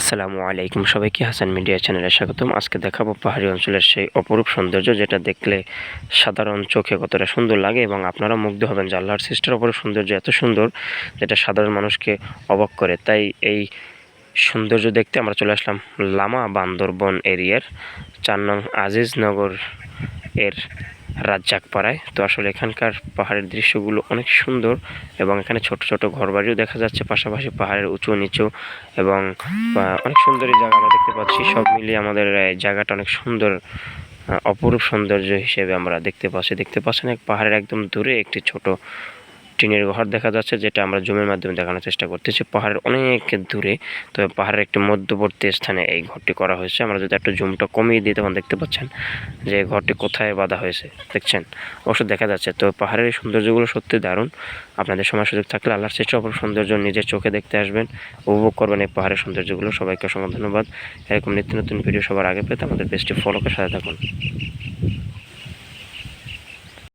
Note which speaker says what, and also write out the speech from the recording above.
Speaker 1: আসসালামু আলাইকুম সবাইকে, হাসান মিডিয়া চ্যানেলে স্বাগতম। আজকে দেখাবো পাহাড়ি অঞ্চলের সেই অপরূপ সৌন্দর্য, যেটা দেখলে সাধারণ চোখে কতটা সুন্দর লাগে এবং আপনারা মুগ্ধ হবেন যে আল্লাহর সৃষ্টির অপরূপ সৌন্দর্য এত সুন্দর যেটা সাধারণ মানুষকে অবাক করে। তাই এই সৌন্দর্য দেখতে আমরা চলে আসলাম লামা বান্দরবন এরিয়ার চার নং আজিজনগর এর রাজ্জাকপাড়ায় তো আসলে এখানকার পাহাড়ের দৃশ্যগুলো অনেক সুন্দর এবং এখানে ছোট ছোট ঘরবাড়িও দেখা যাচ্ছে, পাশাপাশি পাহাড়ের উঁচু নিচু এবং অনেক সুন্দর এই জায়গা আমরা দেখতে পাচ্ছি। সব মিলিয়ে আমাদের জায়গাটা অনেক সুন্দর অপরূপ সৌন্দর্য হিসেবে আমরা দেখতে পাচ্ছি। দেখতে পাচ্ছেন এক পাহাড়ের একদম দূরে একটি ছোট টিনের ঘর দেখা যাচ্ছে, যেটা আমরা জুমের মাধ্যমে দেখানোর চেষ্টা করতেছি। পাহাড়ের অনেক দূরে তবে পাহাড়ের একটি মধ্যবর্তী স্থানে এই ঘরটি করা হয়েছে। আমরা যদি একটু জুমটা কমিয়ে দিই, তখন দেখতে পাচ্ছেন যে ঘরটি কোথায় বাঁধা হয়েছে। দেখছেন? অবশ্য দেখা যাচ্ছে, তো পাহাড়ের সৌন্দর্যগুলো সত্যি দারুণ। আপনাদের সময় সুযোগ থাকলে আল্লাহর চেষ্টা অপর সৌন্দর্য নিজের চোখে দেখতে আসবেন, উপভোগ করবেন এই পাহাড়ের সৌন্দর্যগুলো। সবাইকে অসংখ্য ধন্যবাদ। এরকম নিত্য নতুন ভিডিও সবার আগে পেতে আমাদের পেজটি ফলো করে সাথে থাকুন।